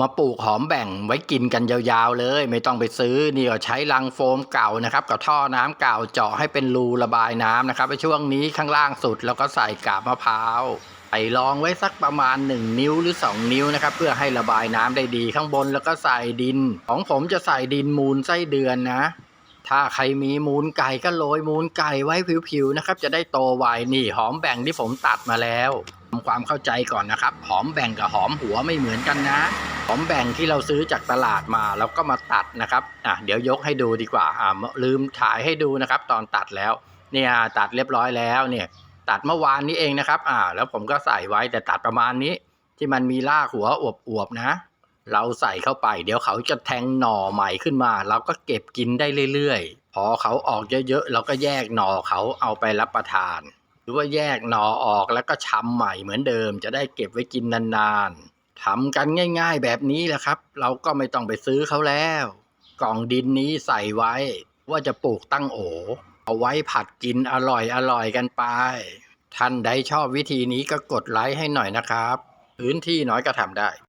มาปลูกหอมแบ่งไว้กินกันยาวๆเลย ไม่ต้องไปซื้อนี่ก็ใช้ลังโฟมเก่านะครับกับท่อน้ำเก่าเจาะให้เป็นรูระบายน้ำนะครับในช่วงนี้ข้างล่างสุดแล้วก็ใส่กาบมะพร้าวใส่รองไว้สักประมาณ 1 นิ้วหรือ 2 นิ้วนะครับเพื่อให้ระบายน้ำได้ดีข้างบนแล้วก็ใส่ดิน ของผมจะใส่ดินมูลไส้เดือนนะ ถ้าใครมีมูลไก่ก็โรยมูลไก่ไว้ผิวๆนะครับจะได้โตไวนี่หอมแบ่งที่ผมตัดมาแล้ว ความเข้าใจก่อนนะครับ หอมแบ่งกับหอมหัวไม่เหมือนกันนะ หอมแบ่งที่เราซื้อจากตลาดมาแล้วก็มาตัดนะครับอะเดี๋ยวยกให้ดูดีกว่าอ่าลืมถ่ายให้ดูนะครับ ตอนตัดแล้วเนี่ยตัดเรียบร้อยแล้วเนี่ยตัดเมื่อวานนี้เองนะครับอ่าแล้วผมก็ใส่ไว้แต่ตัดประมาณนี้ที่มันมีรากหัวอวบๆนะ เราใส่เข้าไป เดี๋ยวเขาจะแทงหน่อใหม่ขึ้นมา เราก็เก็บกินได้เรื่อยๆ พอเขาออกเยอะๆเราก็แยกหน่อเขาเอาไปรับประทาน หรือว่าแยกหน่อออกแล้วก็ชำใหม่เหมือนเดิม จะได้เก็บไว้กินนานๆทำกันง่ายๆแบบนี้แหละครับ เราก็ไม่ต้องไปซื้อเขาแล้ว กล่องดินนี้ใส่ไว้ ว่าจะปลูกตั้งโอ เอาไว้ผัดกินอร่อยอร่อยกันไป ท่านใดชอบวิธีนี้ก็กดไลค์ให้หน่อยนะครับ พื้นที่น้อยก็ทำได้